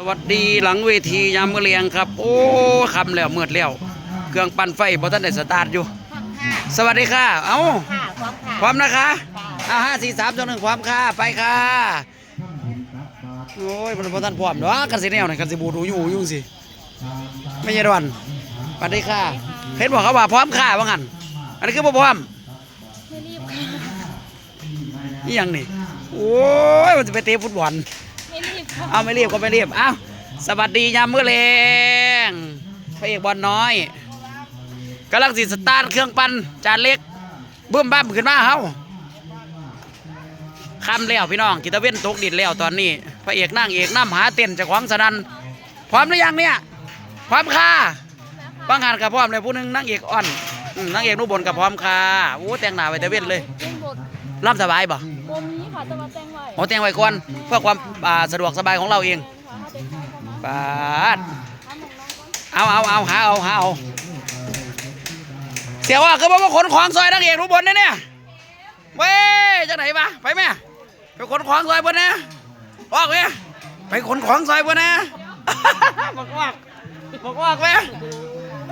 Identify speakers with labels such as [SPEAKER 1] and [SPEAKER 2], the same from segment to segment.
[SPEAKER 1] สวัสดีหลังเวทียามมื้อเลียงครับ โอ้คำแล้วมืดแล้วเครื่องปั่นไฟบ่ทันได้สตาร์ทอยู่ สวัสดีค่ะ เอ้า
[SPEAKER 2] ค่ะพร้อมค่ะ
[SPEAKER 1] พร้อมนะคะเอาห้าสี่สามสองหนึ่งพร้อมค่ะไปค่ะโอ้ยมันบ่ทันพร้อมเนาะกันสิแนวนี่กันสิบูดูอยู่อยู่สิไม่ใช่ดอนสวัสดีค่ะเห็นบอกเขาว่าพร้อมค่ะว่างั้นอันนี้คือบ่พร้อม
[SPEAKER 2] ไม่รีบค่ะ
[SPEAKER 1] นี่ยังนี่โอ้ยมันจะไปเตะฟุตบอล
[SPEAKER 2] ไม่รีบค่ะ
[SPEAKER 1] เอาไม่รีบก็ไม่รีบเอาสวัสดียามมื้อแรงพระเอกบอลน้อยกำลังสิสตาร์ทเครื่องปั่นจานเล็กบึ้มบ้ามขึ้นมาเฮาคำแล้วพี่น้องกิตาเว้นตกดินแล้วตอนนี้ พระเอกนั่งเอกน้ำหาเต้นเจากของสนันพร้อมหรือยังเนี่ยพร้อมค่ะบางงานกับพร้อมเลยผู้หนึงนั่งเอกอ่อนอืมนั่งเอกนุบนกับพร้อมค่ะโอ้แต่งหน้าไว้แต่เว้นเลย
[SPEAKER 2] เป็นบท
[SPEAKER 1] ร่ำสบายบ่
[SPEAKER 2] โมนี้ค่ะจะมาแต่งไว้
[SPEAKER 1] โอ้แตงไว้ก่อนเพื่อความอ่าสะดวกสบายของเราเอง
[SPEAKER 2] ค่ะถ้าเด็กเข้ามา
[SPEAKER 1] ปาด
[SPEAKER 2] ทำของน้องก่อน
[SPEAKER 1] เอาเอาเอาหาเอาหาเอาเสียว่าคือบ่าขนของซอยนักเอกรู้บนเนี่ยเนี่ยเว้ยจังไหนปะไปแม่ไปขนของซอยบนนะออกเว้ยไปขนของซอยบนนะ บอกว่าบอกว่าแม่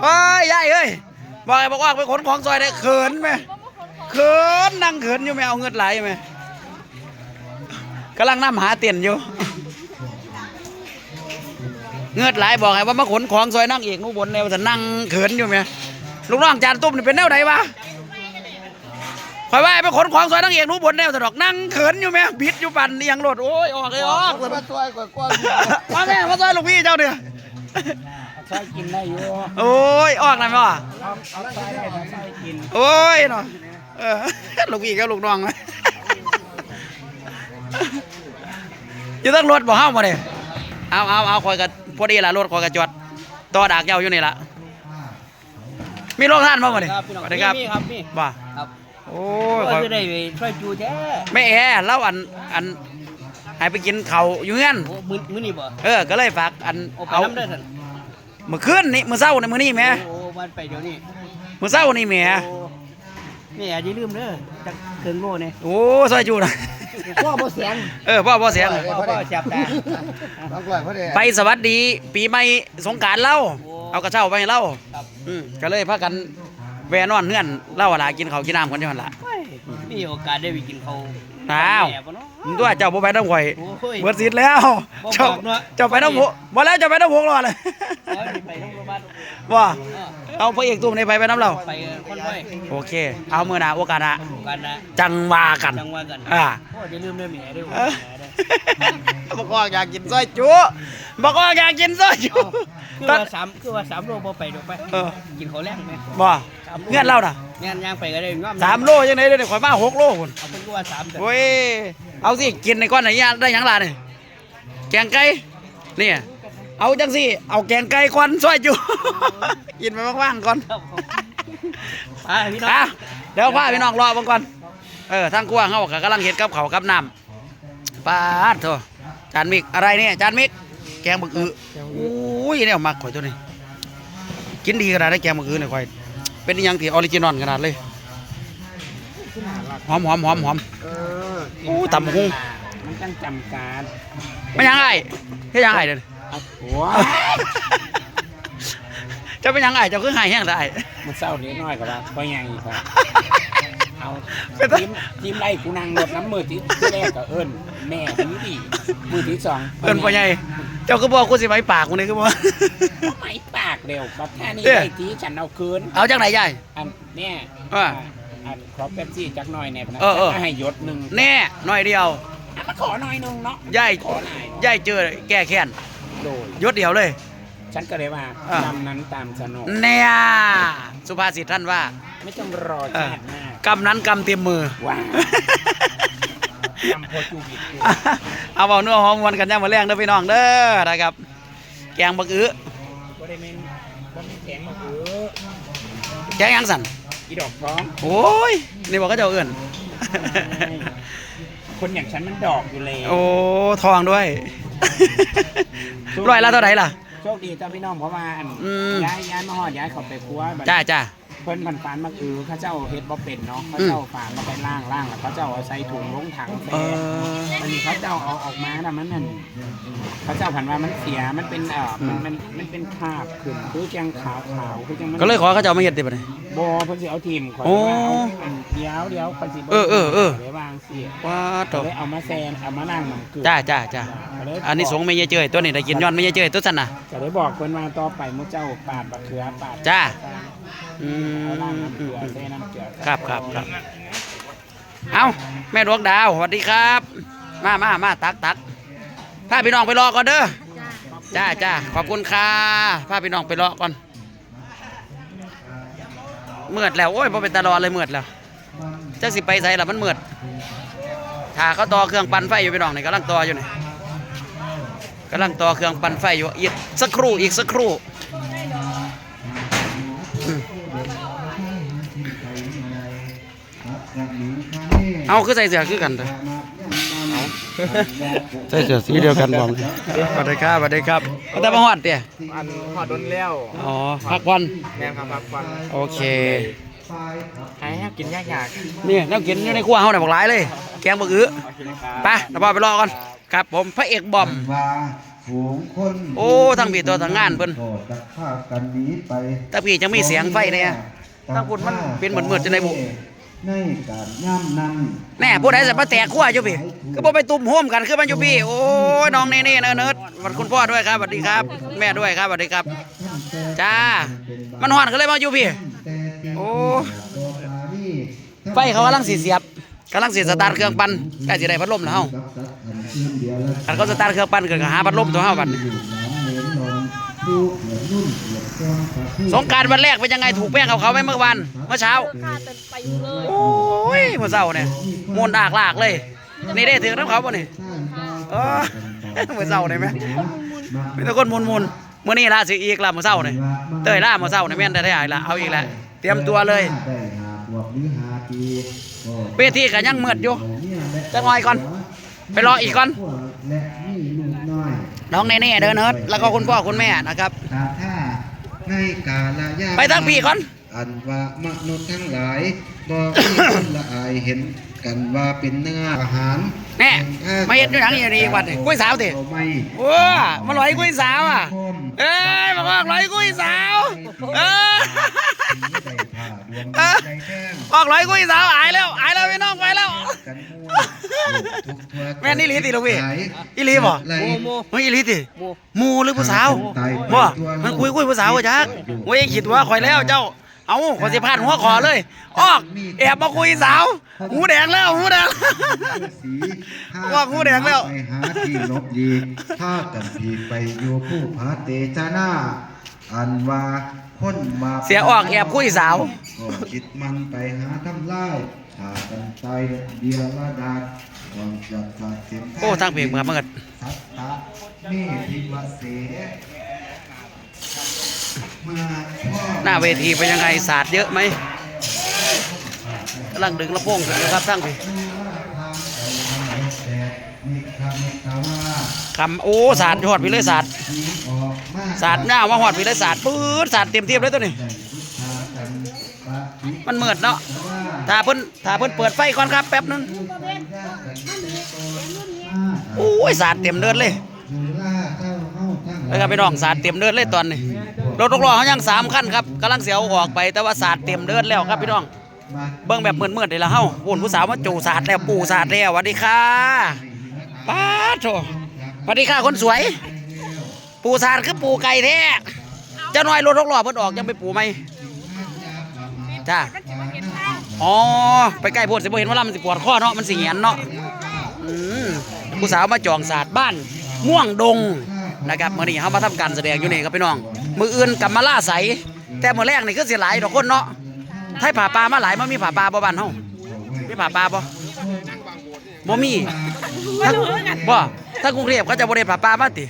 [SPEAKER 1] โอ้ยยายเอ้ยบอกไอ้บอกว่าไปขนของซอยได้เขินไหม
[SPEAKER 2] ก็มาขนของ
[SPEAKER 1] เขินนั่งเขินอยู่ไหมเอาเงินไหลไหม กำลังนั่หาเตียนอยู่ เงือดไหลบอกไงว่ามาขนของซอยนั่งเอกนู่นบนแนวจะนั่งเขินอยู่ไหมลูกน้องจานตุ้มนี่เป็นแนวไหนวะคอยว่าไปขนของซอยนั่งเอกนู่นบนแนวจะดอกนั่งเขินอยู่ไหมบิดอยู่ปั่นเอียงรถโอ้ยออกเลยออก
[SPEAKER 3] มาซอยกว่ากว้า
[SPEAKER 1] มาแม่มาซอยลูกพี่เจ้าเนี่ย
[SPEAKER 3] ซอยกินได้อยู่
[SPEAKER 1] โอ้ยออกหน่อยมั้ย
[SPEAKER 3] เอเอาให้กิน
[SPEAKER 1] โอ้ยเนาะเออลูกพี่กับลูกน้องไหม อยู่ตั้งรถบ่ห้ามมาเลยเอาเอาเอาคอยกับพอดีละรถคอยกับจอดต่อดากเจ้าอยู่นี่ละมีโรงทานมาบ่เนี่ย
[SPEAKER 3] ครับพี่น้อง
[SPEAKER 1] สวัสดีครับ
[SPEAKER 3] มีครับมี
[SPEAKER 1] บ่า
[SPEAKER 3] ครับ
[SPEAKER 1] โอ้
[SPEAKER 3] โอ้
[SPEAKER 1] ย
[SPEAKER 3] ย
[SPEAKER 1] ข้อย
[SPEAKER 3] จะได้ไปช่วยจูแท้
[SPEAKER 1] ไม่แอเล่าอันอันให้ไปกินเขาวอยู่เงี้ยน
[SPEAKER 3] โอ้มื้อมื้อนี้บ่
[SPEAKER 1] เออก็เลยฝากอัน
[SPEAKER 3] โอ้ไป
[SPEAKER 1] เอา
[SPEAKER 3] น้ำได้อท่าน
[SPEAKER 1] เมื่อคืนนี่มื่อเช้านี่มื้อนี้แหม่
[SPEAKER 3] โอ้มันไปเดี๋ยวนี้
[SPEAKER 1] มื่อเช้านี่แหม่
[SPEAKER 3] โอ้แม่อย่าลืมเด้อจักเครื่องโง่เนี่ย
[SPEAKER 1] โอ้ซอยจูนะ
[SPEAKER 3] พ่อบ่เสียง
[SPEAKER 1] เออพ่อพ่อเสียง
[SPEAKER 3] พ่อพ่อจับตา
[SPEAKER 4] บางกล้วยพอดี
[SPEAKER 1] ไปสวัสดี ปีใหม่สงกรารเล่า
[SPEAKER 3] โอ้
[SPEAKER 1] เอากระเช้าไปให้เล่า
[SPEAKER 3] ครับ
[SPEAKER 1] อืมก็เลยพากันแวนอนเฮือนเล่าอะไรกินข้าวกินน้ำกันอยู่หั่นล่ะ
[SPEAKER 3] โอ้ยมีโอกาสได้ไปกินข้าว
[SPEAKER 1] อ้าว
[SPEAKER 3] แม่บ่เนาะ
[SPEAKER 1] มึงตัวเจ้าบ่ไปน้ำข่อย
[SPEAKER 3] โอ้ย
[SPEAKER 1] เบิดสิทธิ์แล้ว
[SPEAKER 3] บ่
[SPEAKER 1] เจ้า
[SPEAKER 3] บอกเนอะ
[SPEAKER 1] เจ้าไปน้ำหกบ่แล้วเจ้าไปน้ำหกรอดเลย
[SPEAKER 3] เอาไปโรงพยาบาล
[SPEAKER 1] ว่า
[SPEAKER 3] เออ
[SPEAKER 1] เอาพระเอกตุ้มนี่ไปไปน้ำเรา
[SPEAKER 3] ไปคนไว้
[SPEAKER 1] โอเค เอามือหน้าโอกาสหน้า
[SPEAKER 3] กันนะ
[SPEAKER 1] จังว่ากัน
[SPEAKER 3] จังว่ากัน
[SPEAKER 1] อ่า
[SPEAKER 3] โอ้อย่าลืมเด้อแม่เด้อ
[SPEAKER 1] เออ
[SPEAKER 3] แม่เด้อ
[SPEAKER 1] บอกว่าอยากกินซอยจุบอกว่าอยากกินซอยจุ
[SPEAKER 3] คือ
[SPEAKER 1] ตอน
[SPEAKER 3] ว่าสามคือว่าสามโลบ่ไปดอกไป
[SPEAKER 1] เออ
[SPEAKER 3] กินข้าวแรงไหม
[SPEAKER 1] บ่เงื่อนเล่าน่ะ
[SPEAKER 3] งานย่างไปก็ได้งอม
[SPEAKER 1] สามโลยังไงเดี๋ยวนี้ข่อยมาหกโลคุณ
[SPEAKER 3] เอาเป็นกูว่าสามแต่
[SPEAKER 1] โอ้ยเอาสิกินในก้อนไหนยาได้หยังล่ะนี่แกงไก่เนี่ย เอาจังสิเอาแกงไก่ควันซอยจุกินไปว่างๆก่อน
[SPEAKER 3] ครับผมไปพี่น้อง
[SPEAKER 1] อะเดี๋ยวพาพี่น้องรอเบังก่อนเออทางกว้างเขาก็กำลังเห็ดกับเขาวกับน้ำปาดโถจานมิกอะไรเนี่ยจานมิกแกงบักอืออุ้ยเนี่ยมักข่อยตัวนี้ กินดีขนาดได้แกงบักอือเนี่ยข่อย เป็นอหยังที่ออริจินอลขนาดเลยหอมหอมหอมหอม
[SPEAKER 4] เออ
[SPEAKER 1] อู้ตำบักหุ่ง
[SPEAKER 3] มันต้องจำการ
[SPEAKER 1] ไม่ยังไงเฮ็ดยังไงเด้อ
[SPEAKER 3] ว้า
[SPEAKER 1] เจะเป็นยังไงเจ้าคือหายแห้งได้
[SPEAKER 3] มันเศร้านิดหน่อยก็ว่าเพราะยังอีกครับเอา
[SPEAKER 1] เป็นตา
[SPEAKER 3] ทีมทีมไล่กูนั่งรถน้ำมือที่แรกก็เอิ้นแม่ทีดีมือที่สอง
[SPEAKER 1] เอิ้นพ่อใหญ่เจ้าคือบอกกูสิไว้ปากกูนี่คือบ่
[SPEAKER 3] ไม่ปากเร็วบัดแค่นี้
[SPEAKER 1] เด้อ
[SPEAKER 3] ได้ทีฉันเอาคืน
[SPEAKER 1] เอาจังไหนยาย
[SPEAKER 3] อันเนี่ย
[SPEAKER 1] ว่า
[SPEAKER 3] อันขอเป๊ปซี่จักหน่อยเนี่ยนะ
[SPEAKER 1] เออเออ
[SPEAKER 3] ให้ยศหนึ่ง
[SPEAKER 1] แน่หน่อยเดียว
[SPEAKER 3] อะมาขอหน่อยหนึงเนาะ
[SPEAKER 1] ยาย
[SPEAKER 3] ขอหน่อย
[SPEAKER 1] ยายเจอแก้แค้น
[SPEAKER 3] โดย
[SPEAKER 1] ยศเดียวเลย
[SPEAKER 3] ฉันก็เลยว่า
[SPEAKER 1] อ่า
[SPEAKER 3] ตามนั้นตามสนุก
[SPEAKER 1] เนี่ยสุภาษิตท่านว่า
[SPEAKER 3] ไม่ต้องรอชาติหน้ากำ
[SPEAKER 1] นั้นกำเต็มมือ
[SPEAKER 3] ว้าวจำโพจูบิดกู
[SPEAKER 1] เอาเอาเนื้อหอมวันกันย่างมาแรงเด้อพี่น้องเด้อนะครับ แกงบักอื้อ
[SPEAKER 3] บ่ได้แม่นบ่มีแข็งมาเออ
[SPEAKER 1] แกงหยังสั่น
[SPEAKER 3] อีดอกท้อง
[SPEAKER 1] โอ้ยนี่บอกก็จะเอาเอื่น
[SPEAKER 3] คนอย่างฉันมันดอกอยู่แล้ว
[SPEAKER 1] โอ้ทองด้วย ร้อยละเท่าไหร่ล่ะ
[SPEAKER 3] โชคดีเจ้าพี่น้องเพราะว่าอัน
[SPEAKER 1] อืม
[SPEAKER 3] ย้ายย้ายมาหอดย้ายเขาไปครัวบัด
[SPEAKER 1] จ้าจ้า
[SPEAKER 3] เพิ่นพันฟานมาคือเขาเจ้าเฮ็ดบ่เป็นเนาะเขาเจ้าฝานมาไปล่างล่างแล้วเขาเจ้าเอาใส่ถุงลงถัง
[SPEAKER 1] เอ
[SPEAKER 3] แซ่
[SPEAKER 1] อ
[SPEAKER 3] อันนี้เขาเจ้าเอาออกมาแล้วมันนั่นเขาเจ้าผันว่ามันเสียมันเป็นเอ่อมันมันมันเป็นคราบขึ้นคือจังขาวขาวคือจังมัน
[SPEAKER 1] ก็เลยขอเขาจะเอามาเฮ็ดติบัดนี้
[SPEAKER 3] บ่เพิ่นสิเอาทีมขอย
[SPEAKER 1] โอ้
[SPEAKER 3] ว่าเอาอันเดียวเดียวเพิ่นสิบ่
[SPEAKER 1] เออเออเออ
[SPEAKER 3] ไว้วางสิ
[SPEAKER 1] ว้าต
[SPEAKER 3] ก็
[SPEAKER 1] บ
[SPEAKER 3] เลยเอามาแซนเอามานั่งมันคือ
[SPEAKER 1] จ้าจ้าจ้า
[SPEAKER 3] ก็เลย
[SPEAKER 1] อันนี้สงส์ไม่เยอะเจยตัวนี้ได้กินย้อนไม่เยอะเจยตัวสั่นน่ะ
[SPEAKER 3] ก็เลยบอกเพิ่นว่าต่อไปมื้อเจ้าปาดบักเขือปาด
[SPEAKER 1] จ้า อื
[SPEAKER 3] เอาล่าง
[SPEAKER 1] ม
[SPEAKER 3] น้ำเกลือใส่น้ำเกลือ
[SPEAKER 1] ครับครับครับเอาแม่ดวงดาวสวัสดีครับ มามามาตักตักพาพี่น้องไปรอก่อนเด้อจ้าจ้าขอบคุณค่ะพาพี่น้องไปรอก่อนเมือดแล้วโอ้ยพอเป็นตาลอเลยเมือดแล้วจักสิไปใส่ละมันเมือดถ้าเขาต่อเครื่องปั่นไฟอยู่พี่น้องนี่กำลังต่ออยู่นี่กำลังต่อเครื่องปั่นไฟอยู่อีกสักครู่อีกสักครู่ เอาคือใส่เสื้อคือกันเด้อใส่เสื้อสีเดียวกันบอกสวัสดีครับสวัสดีครับเอาแต่มาฮอดเตี้ย
[SPEAKER 5] อันพอดนแล้ว
[SPEAKER 1] อ๋อพักผ่อน
[SPEAKER 5] แม่ครับพักผ่อน
[SPEAKER 1] โอเค
[SPEAKER 5] ให้ให้กินยากยาก
[SPEAKER 1] นี่น้ำกินอยู่ในครัวเฮาเนี่ยบอกหลายเลย แกงบะอื้อ
[SPEAKER 5] โอเคครับ
[SPEAKER 1] ไปเราพาไปรอก่อนครับผมพระเอกบอม
[SPEAKER 4] ว่าฝูงคน
[SPEAKER 1] โอ้ทั้งบีตัวทั้งงานเพิ่น
[SPEAKER 4] โทษจะฆ่ากันหนีไป
[SPEAKER 1] แต่พี่จังมีเสียงไฟเนี่ยทั้งพุ่นมันเป็นเหมือนมืดๆจังได๋บุ
[SPEAKER 4] ในการย่ำนั้น
[SPEAKER 1] แน่ผู้ใดจะมาแตกขั้วอยู่พี่ก็บ่ไปตุ่มโฮมกันคือมันอยู่พี่โอ้ยน้องเน่ๆเนิร์ดวันคุณพ่อด้วยครับสวัสดีครับ แม่ด้วยครับสวัสดีครับจ้ามันฮ้อนก็เลยมาอยู่พี่โอ้ไฟเขากำลังสิเสียบกำลังสิสตาร์ทเครื่องปั่นใกล้สิได้พัดลมแล้วเฮา
[SPEAKER 4] กันอื่นเดีย
[SPEAKER 1] มันเขาสตาร์ทเครื่องปั่นก็หาพัดลมตัวเฮาบัดนี้
[SPEAKER 4] อยู่น้ำเหม็นน
[SPEAKER 1] สงกรารวันแรกเป็นยังไงถูกแป้งเขาเขาไหมเมื่อวันเมื่อเช้า
[SPEAKER 2] ค่ะแต่ไปอยู่เลย
[SPEAKER 1] โอ้ยเมื่อเช้าเนี่ยมวนดากลากเลย นี่ได้ถึงน้ำเขาป่ะนี่เออเมื่อเช้าได้ไหมมีแต่คนมุนมุนๆมื่อนี้ล่าสิอีกละเมื่อเช้าเนี่ยเตยล่าเมื่อเช้าเนี่ยแม่นได้ได้ละเอาอีกแล้วเตรียมตัวเลย
[SPEAKER 4] ได้หาบวกหรือหาปีก็
[SPEAKER 1] เวทีก็ยังมืดอยู่จักหน่อยก่อน ไปรออีกก่อน
[SPEAKER 4] และนี่ลูก น้อย
[SPEAKER 1] น้องเน่ๆเดินเนิร์ดแล้วก็คุณพ่อคุณแม่นะครับ
[SPEAKER 4] ตาท่าในกาลยา
[SPEAKER 1] ไปทางพี่ก่อน
[SPEAKER 4] อันว่ามนุษย์ทั้งหลายบอกมีคนละอายเห็นกันว่าเป็นเนื้ออาหาร
[SPEAKER 1] แน่มาเห็นด้วยหนังอย่างนี้อีกวันนี่กุ้ยสาวติ
[SPEAKER 4] ไม่
[SPEAKER 1] ว้ามาลอยกุ้ยสาวอะเอ้ยมาบอกลอยกุ้ยสาวเออ ออกร้อยกุ้ยสาวอายแล้วอายแล้วพี่น้องไปแล้ว
[SPEAKER 4] กันมั่วทุกทั่ว
[SPEAKER 1] แม่นอีหลีติลูกพี่
[SPEAKER 4] หาย
[SPEAKER 1] อีหลีบ่
[SPEAKER 4] ไหล
[SPEAKER 1] เฮ้ยอีหลีติหมูหรือผู้สาวบ่มันคุยคุยผู้สาวอะจักโอ้ยคิดว่าข่อยแล้วเจ้าเอาข่อยสิพาดหัวคอเลยออกแอบมาคุยสาวหูแดงแล้วหูแดง
[SPEAKER 4] สี
[SPEAKER 1] ว่างูแดงแล้ว
[SPEAKER 4] ไปหาที่หลบหลีกถ้ากันผีไปอยู่ผู้พาเตจานาอันว่า คนมา
[SPEAKER 1] เสียออกแอบคุยสาว
[SPEAKER 4] ก็คิดมันไปหาทำลายถ้ากันใจเดียวละดาดก่อนจะตัดเสียง
[SPEAKER 1] โอ้ทางเพลงมาเมื่อ
[SPEAKER 4] สัตตะนี่ทิวเสมาพ่อ
[SPEAKER 1] หน้าเวทีเป็นยังไงศาสตร์เยอะไหมกำลังดึงลำโพงอยู่นะครับทั้งพี่คำโอ้ศาสตร์ยอดพี่เลยศาสตร์ ศาสตร์หน้ามาหอดพี่เลยศาสตร์ปื๊ดศาสตร์เต็มเทียบเลยตัวนี้มันมืดเนาะถ้าเพิ่นถ้าเพิ่นเปิดไฟก่อนครับแป๊บนึงโอ้ยสาดเต็มเดินเลยเลยครับพี่น้องสาดเต็มเดินเลยตอนนี้รถตกล้อเขายังสามคันครับกำลังเสียวออกไปแต่ว่าสาดเต็มเดินแล้วครับพี่น้องเบิ่งแบบเมืดๆเลยละเฮ้าวุ่นผู้สาวมาจูสาดแล้วปู่สาดแล้วสวัสดีค่ะป้าโถสวัสดีค่ะคนสวย ปูสาดคือปูไก่แท้เจ้าน้อยรถตกล้อเพิ่นออกยังไปปูไหมจ้าอ๋อไปใกล้โพดสิบ่เห็นว่าลำมันสิปวดข้อเนาะมันสิเหียนเนาะอืมผู้สาวมาจองศาสตร์บ้านม่วงดงนะครับมื้อนี้เฮามาทำการแสดงอยู่นี่ครับพี่น้อง มื้ออื่นกับมาล่าใส แต่มื้อแรกนี่คือสิหลายดอกคนเนาะให้ผ่าปลามาหลายมันมีผ่าปลาบ่บ้านเฮามีผ่าปลาบ่บ่มีถ้าบ่ถ้ากรุงเทพเขาจะบ่ได้ผ่าปลามาติ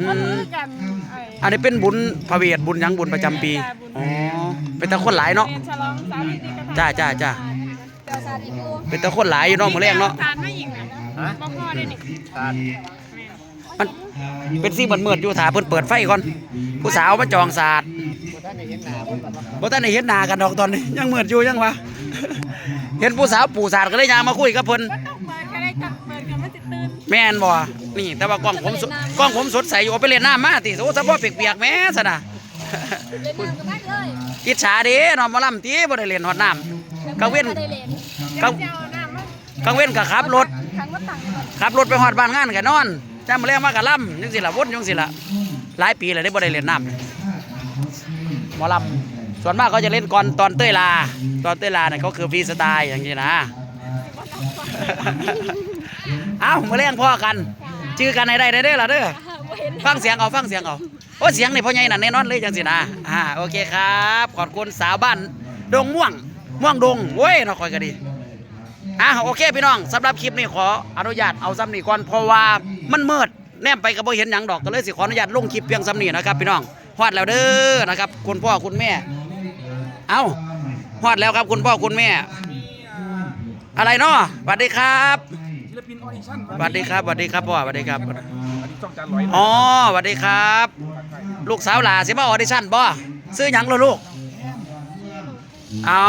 [SPEAKER 1] อื
[SPEAKER 2] มัน
[SPEAKER 1] ม
[SPEAKER 2] คือกันไอ้
[SPEAKER 1] อันนี้เป็นบุญพระเวทบุญหยังบุญประจำปีอ๋อเป็นตาคนหลายเนาะ
[SPEAKER 2] แม่ฉลองสามสิบกระทะ
[SPEAKER 1] จ้าจ้าจ้า
[SPEAKER 2] เดี๋ยวสาดอีกดู
[SPEAKER 1] เป็นตาคนหลายอยู่เนาะมื้อแรกเนาะ
[SPEAKER 2] ทานไม่ยิงนะบ่พอได้นี่
[SPEAKER 1] มันเป็นซี่เหมือนเมือดอยู่ถาเพิ่นเปิดไฟก่อน ผู้สาวมาจองศาสตร์
[SPEAKER 3] ผู้ท่านได้เห็นหน้าผมแบบว่า
[SPEAKER 1] บ่ทันได้เห็นหน้ากันดอกตอนนี้ยังมืดอยู่ยังวะ เห็นผู้สาวปู่ศาสตร์ก็เลยยางมาคุยกับเพิ่น
[SPEAKER 2] ก็ต้อง แม่น
[SPEAKER 1] บ่นี่ แต่ว่ากล้องผมสกล้องผมสดใสอยู่เอาไปเล่นน้ำมาติโอ้สะพ่อเปียกๆแม่ซะนะ
[SPEAKER 2] เล่นน้ำกันมากเลย
[SPEAKER 1] อิจฉาเด้นาะหมาลำตีบ่ได้เล่นฮอดน้ำกังเว้นกัง
[SPEAKER 2] เจ้น
[SPEAKER 1] กังเว้นก็ขับรถ
[SPEAKER 2] ครั้งว่าตังค์ก่อน
[SPEAKER 1] ขับรถไปฮอดบ้านงานก็นอนจ้ามื้อแลงมาก็ล่ำจังซี่ล่ะวนจังซี่ล่ะหลายปีแล้วได้บ่ได้เล่นน้ำหมอลำส่วนมากเขาจะเล่นก่อนตอนเต้ยลา ตอนเต้ยลาเนี่ยเขาคือฟรีสไตล์อย่างนี้นะ เอ้ามาเลี้ยงพ่อกันชื่อกันให้ได้เด้อล่ะเด้อ
[SPEAKER 2] บ่เห็น
[SPEAKER 1] ฟังเสียงเอาฟังเสียงเอาโอ้เสียงนี่พ่อใหญ่นั่นแน่นอนเลยจังสินะอ่าโอเคครับขอบคุณสาวบ้านดงม่วงม่วงดงเว้ยเนาะคอยก็ดีอะโอเคพี่น้องสำหรับคลิปนี้ขออนุญาตเอาซ้ำนี่ก่อนเพราะว่ามันมืดแนมไปก็บ่เห็นหยังดอกก็เลยสิขออนุญาตลงคลิปเพียงซ้ำนี่นะครับพี่น้องฮอดแล้วเด้อนะครับคุณพ่อคุณแม่ เอาฮอดแล้วครับคุณพ่อคุณแม่ อะไรเนาะสวัสดีครับ สวัสดีครับสวัสดีครับพ่อสวัสดีครับอ๋อสวัสดีครับ ลูกสาวหลาสิมาออดิชั่นบ่ซื้อหยังเหรอลูกอ๋อ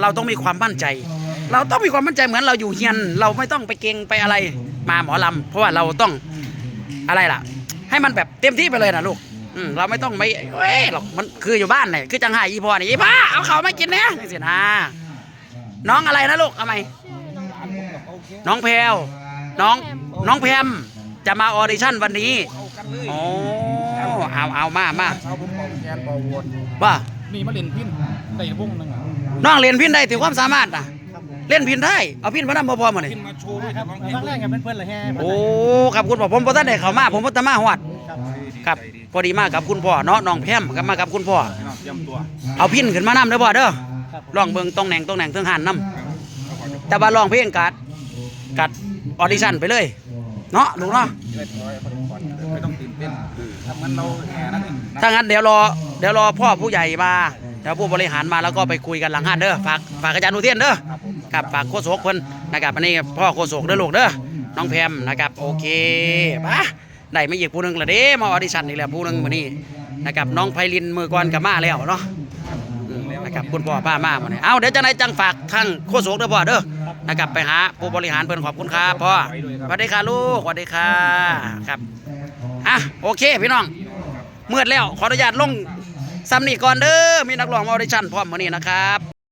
[SPEAKER 1] เราต้องมีความมั่นใจ เราต้องมีความมั่นใจเหมือนเราอยู่เฮียน เราไม่ต้องไปเก่งไปอะไรมาหมอลำเพราะว่าเราต้องอะไรล่ะ ให้มันแบบเต็มที่ไปเลยนะลูกอืมเราไม่ต้องไม่เอ้ยหรอกมันคืออยู่บ้านเนี่ยคือจังหายอีพ่อนี่อีพ่อเอาเขาวมากินเนี่ยนี่สินะน้องอะไรนะลูกเอาไหม น้องแพรวน้องน้องแพมจะมาออดิชั่นวันนี้โอ้เอาเอามามา
[SPEAKER 3] เช้าผมบอกแกนบอกวน
[SPEAKER 1] ว่า
[SPEAKER 3] นี่มาเล่นพินได้วงหนึงอะ
[SPEAKER 1] น้องเรียนพินได้ถือความสามารถนะเล่นพินได้เอาพินมาทำบ่พอมาเนี่
[SPEAKER 3] พินมาโชว์ด้วยครับร้องเพลง
[SPEAKER 5] ครั้งแรกกับเพื่อนๆเลยแฮะ
[SPEAKER 1] โอ้ครับคุณพ่อผมพอท่านได้เข้ามาผมพอตมาหวัดครับพอดีมากกับคุณพ่อเนาะน้องแพมกับมากับคุณพ่อ
[SPEAKER 3] เตรียมตัว
[SPEAKER 1] เอาพินขึ้นมานำเด้อพ่อเด้อลองเบิ่งตรงแหน่งตรงแหน่งเทิงหันนำแต่ว่าลองเพลงกัด กัดออดิชั่นไปเลย เนาะลูกเนาะ
[SPEAKER 3] เล่นร้อยคนก่อนไม่ต้องตื่นเต้นทำงั้นเราแห่นั่นเอง
[SPEAKER 1] ถ้างั้นเดี๋ยวรอเดี๋ยวรอพ่อผู้ใหญ่มาเดี๋ยวผู้บริหารมาแล้วก็ไปคุยกันหลังห้านเด้อฝากฝากอาจารย์อุเทนเด้อครับฝากโคศกเพิ่นนะครับอันนี้พ่อโคศกเด้อลูกเด้อน้องแพมนะครับโอเคปะได้ไม่อีกผู้หนึงละเด้มาออดิชั่นอีกแล้วผู้หนึงมื้อนี้นะครับน้องไพลินมือก่อนกับมาแล้วเนาะอืมนะครับคุณพ่อป้ามามื้อนี้เอาเดี๋ยวจะได้จังฝากทางโคศกเด้อพ่อเด้อ นะครับไปหาผู้บริหารเพื่อนขอบคุณครับพ่อสวัสดีค่ะลูกสวัสดีค่ะครับอะโอเคพี่น้องเมื่อแล้วขออนุญาตลงซัมนี่ก่อนเด้อมีนักร้องออดิชั่นพร้อมมื้อนี้นะครับ